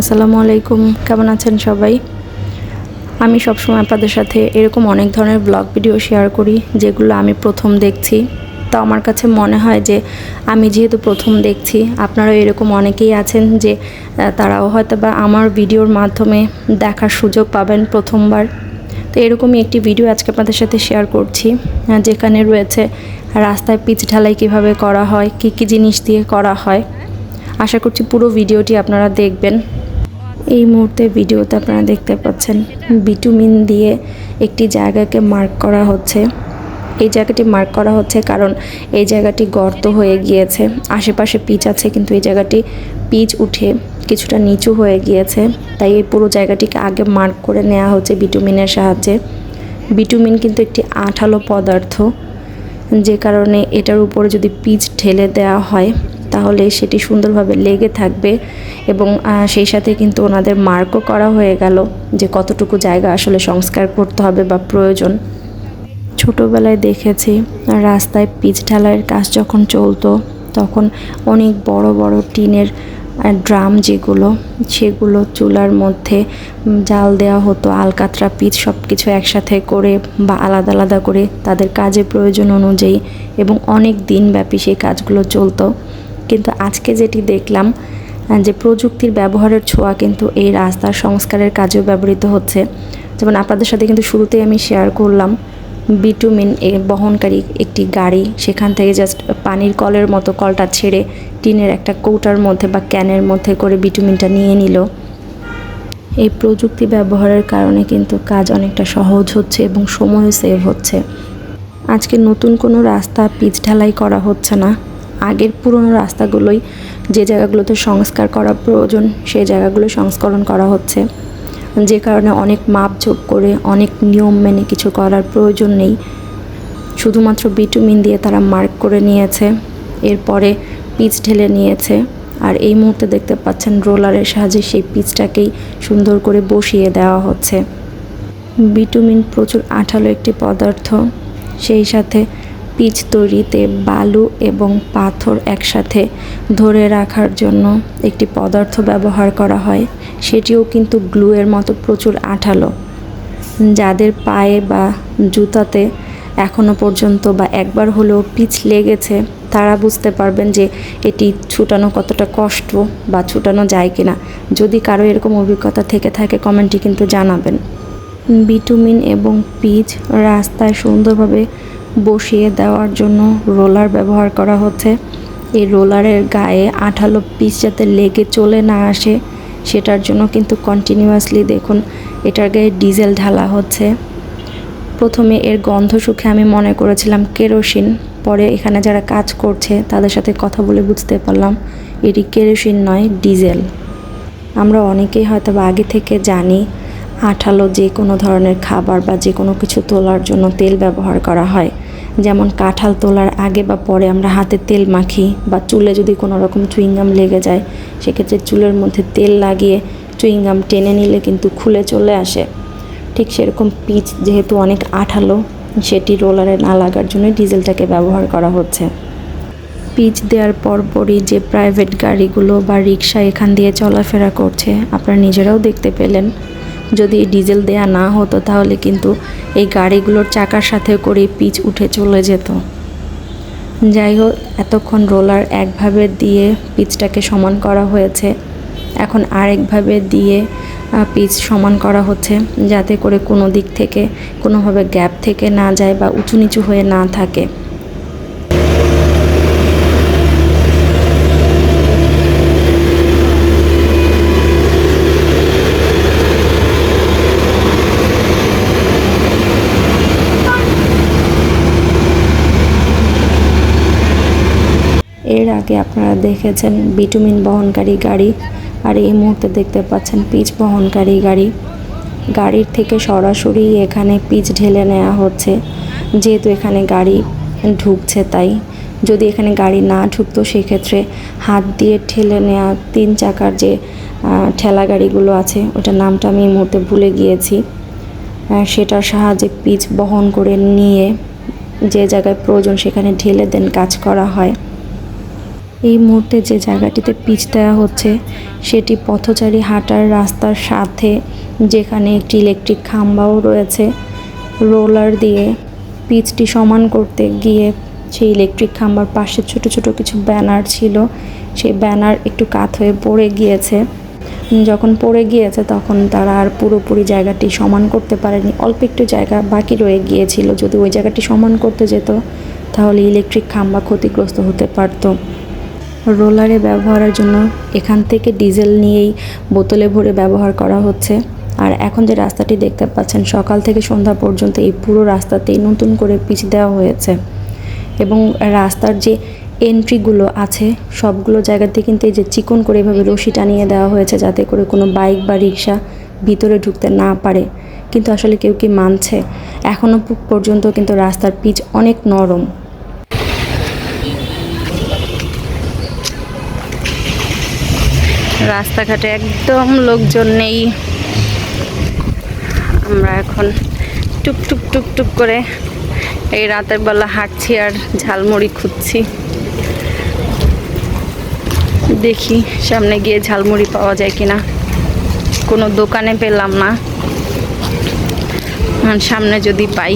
আসসালামু আলাইকুম, কেমন আছেন সবাই? আমি সবসময় আপনাদের সাথে এরকম অনেক ধরনের ব্লগ ভিডিও শেয়ার করি, যেগুলো আমি প্রথম দেখছি। তা আমার কাছে মনে হয় যে, আমি যেহেতু প্রথম দেখছি, আপনারাও এরকম অনেকেই আছেন যে তারাও হয়তো বা আমার ভিডিওর মাধ্যমে দেখার সুযোগ পাবেন প্রথমবার। তো এরকমই একটি ভিডিও আজকে আপনাদের সাথে শেয়ার করছি যেখানে রয়েছে রাস্তায় পিচ ঢালাই কীভাবে করা হয়, কী কী জিনিস দিয়ে করা হয়। আশা করছি পুরো ভিডিওটি আপনারা দেখবেন। এই মুহূর্তে ভিডিওতে আপনারা দেখতে পাচ্ছেন বিটুমিন দিয়ে একটি জায়গাকে মার্ক করা হচ্ছে। এই জায়গাটি মার্ক করা হচ্ছে কারণ এই জায়গাটি গর্ত হয়ে গিয়েছে। আশেপাশে পিচ আছে কিন্তু এই জায়গাটি পিচ উঠে কিছুটা নিচু হয়ে গিয়েছে। তাই এই পুরো জায়গাটিকে আগে মার্ক করে নেওয়া হচ্ছে বিটুমিনের সাহায্যে। বিটুমিন কিন্তু একটি আঠালো পদার্থ, যে কারণে এটার উপরে যদি পিচ ঢেলে দেওয়া হয় তাহলে সেটি সুন্দরভাবে লেগে থাকবে এবং সেই সাথে কিন্তু ওনাদের মার্কও করা হয়ে গেল যে কতটুকু জায়গা আসলে সংস্কার করতে হবে বা প্রয়োজন। ছোটোবেলায় দেখেছি, রাস্তায় পিচ ঢালাইয়ের কাজ যখন চলতো, তখন অনেক বড় বড় টিনের ড্রাম যেগুলো, সেগুলো চুলার মধ্যে জাল দেওয়া হতো, আলকাতরা পিচ সব কিছু একসাথে করে বা আলাদা আলাদা করে তাদের কাজের প্রয়োজন অনুযায়ী এবং অনেক দিনব্যাপী সেই কাজগুলো চলতো। কিন্তু আজকে যেটি দেখলাম যে প্রযুক্তির ব্যবহারের ছোঁয়া কিন্তু এই রাস্তার সংস্কারের কাজেও ব্যবহৃত হচ্ছে। যেমন আপনাদের সাথে কিন্তু শুরুতেই আমি শেয়ার করলাম বিটুমিন বহনকারী একটি গাড়ি, সেখান থেকে জাস্ট পানির কলের মতো কলটা ছেড়ে টিনের একটা কৌটার মধ্যে বা ক্যানের মধ্যে করে বিটুমিনটা নিয়ে নিল। এই প্রযুক্তি ব্যবহারের কারণে কিন্তু কাজ অনেকটা সহজ হচ্ছে এবং সময়ও সেভ হচ্ছে। আজকে নতুন কোনো রাস্তা পিচ ঢালাই করা হচ্ছে না। আগের পুরনো রাস্তাগুলোই যে জায়গাগুলোতে সংস্কার করা প্রয়োজন, সেই জায়গাগুলো সংস্করণ করা হচ্ছে। যে কারণে অনেক মাপঝোপ করে, অনেক নিয়ম মেনে কিছু করার প্রয়োজন নেই। শুধুমাত্র বিটুমিন দিয়ে তারা মার্ক করে নিয়েছে, এরপরে পিচ ঢেলে নিয়েছে, আর এই মুহূর্তে দেখতে পাচ্ছেন রোলারের সাহায্যে সেই পিচটাকেই সুন্দর করে বসিয়ে দেওয়া হচ্ছে। বিটুমিন প্রচুর আঠালো একটি পদার্থ, সেই সাথে পিচ তৈরিতে বালু এবং পাথর একসাথে ধরে রাখার জন্য একটি পদার্থ ব্যবহার করা হয়। সেটিও কিন্তু গ্লুয়ের মতো প্রচুর আঠালো। যাদের পায়ে বা জুতাতে এখনও পর্যন্ত বা একবার হলেও পিচ লেগেছে, তারা বুঝতে পারবেন যে এটি ছুটানো কতটা কষ্ট বা ছুটানো যায় কিনা। যদি কারও এরকম অভিজ্ঞতা থেকে থাকে, কমেন্টে কিন্তু জানাবেন। বিটুমিন এবং পিচ রাস্তায় সুন্দরভাবে বসিয়ে দেওয়ার জন্য রোলার ব্যবহার করা হচ্ছে। এই রোলারের গায়ে আঠালো পিস যাতে লেগে চলে না আসে, সেটার জন্য কিন্তু কন্টিনিউয়াসলি দেখুন এটার গায়ে ডিজেল ঢালা হচ্ছে। প্রথমে এর গন্ধ সুখে আমি মনে করেছিলাম কেরোসিন, পরে এখানে যারা কাজ করছে তাদের সাথে কথা বলে বুঝতে পারলাম এটি কেরোসিন নয়, ডিজেল। আমরা অনেকেই হয়তো বা আগে থেকে জানি আঠালো যে কোনো ধরনের খাবার বা যে কোনো কিছু তোলার জন্য তেল ব্যবহার করা হয়। যেমন কাঁঠাল তোলার আগে বা পরে আমরা হাতে তেল মাখি বা চুলে যদি কোনো রকম চুইংগাম লেগে যায়, সেক্ষেত্রে চুলের মধ্যে তেল লাগিয়ে চুইংগাম টেনে নিলে কিন্তু খুলে চলে আসে। ঠিক সেরকম পিচ যেহেতু অনেক আঠালো, সেটি রোলারে না লাগার জন্য ডিজেলটাকে ব্যবহার করা হচ্ছে। পিচ দেওয়ার পরপরই যে প্রাইভেট গাড়িগুলো বা রিক্সা এখান দিয়ে চলাফেরা করছে, আপনারা নিজেরাও দেখতে পেলেন। যদি ডিজেল দেয়া না হতো তাহলে কিন্তু এই গাড়িগুলোর চাকার সাথে করে পিচ উঠে চলে যেত। যাই হোক, এতক্ষণ রোলার একভাবে দিয়ে পিচটাকে সমান করা হয়েছে। এখন আরেকভাবে দিয়ে পিচ সমান করা হচ্ছে যাতে করে কোনো দিক থেকে কোনোভাবে গ্যাপ থেকে না যায় বা উঁচু নিচু হয়ে না থাকে। এর আগে আপনারা দেখেছেন বিটুমিন বহনকারী গাড়ি আর এই মুহূর্তে দেখতে পাচ্ছেন পিচ বহনকারী গাড়ি। গাড়ির থেকে সরাসরি এখানে পিচ ঢেলে নেওয়া হচ্ছে, যেহেতু এখানে গাড়ি ঢুকছে তাই। যদি এখানে গাড়ি না ঢুকতো সেক্ষেত্রে হাত দিয়ে ঠেলে নেওয়া তিন চাকার যে ঠেলা গাড়িগুলো আছে, ওটার নামটা আমি এই মুহূর্তে ভুলে গিয়েছি। সেটার সাহায্যে পিচ বহন করে নিয়ে যে জায়গায় প্রয়োজন সেখানে ঢেলে দেন কাজ করা হয়। এই মুহূর্তে যে জায়গাটিতে পিচ দেওয়া হচ্ছে, সেটি পথচারী হাঁটার রাস্তার সাথে, যেখানে একটি ইলেকট্রিক খাম্বাও রয়েছে। রোলার দিয়ে পিচটি সমান করতে গিয়ে সেই ইলেকট্রিক খাম্বার পাশে ছোট ছোট কিছু ব্যানার ছিল। সেই ব্যানার একটু কাত হয়ে পড়ে গিয়েছে। যখন পড়ে গিয়েছে, তখন তারা আর পুরোপুরি জায়গাটি সমান করতে পারেনি। অল্প একটু জায়গা বাকি রয়ে গিয়েছিল। যদি ওই জায়গাটি সমান করতে যেত, তাহলে ইলেকট্রিক খাম্বা ক্ষতিগ্রস্ত হতে পারতো। রোলারে ব্যবহারের জন্য এখান থেকে ডিজেল নিয়েই বোতলে ভরে ব্যবহার করা হচ্ছে। আর এখন যে রাস্তাটি দেখতে পাচ্ছেন, সকাল থেকে সন্ধ্যা পর্যন্ত এই পুরো রাস্তাতেই নতুন করে পিচ দেওয়া হয়েছে। এবং রাস্তার যে এন্ট্রিগুলো আছে, সবগুলো জায়গাতে কিন্তু এই যে চিকন করে এভাবে রশি টানিয়ে দেওয়া হয়েছে যাতে করে কোনো বাইক বা রিক্সা ভিতরে ঢুকতে না পারে। কিন্তু আসলে কেউ কি মানছে? এখনও পর্যন্ত কিন্তু রাস্তার পিচ অনেক নরম। রাস্তাঘাটে একদম লোকজন নেই। আমরা এখন টুক টুক টুক টুক করে এই রাতের বেলা হাঁটছি আর ঝালমুড়ি খুঁজছি। দেখি সামনে গিয়ে ঝালমুড়ি পাওয়া যায় কিনা। কোনো দোকানে পেলাম না। সামনে যদি পাই।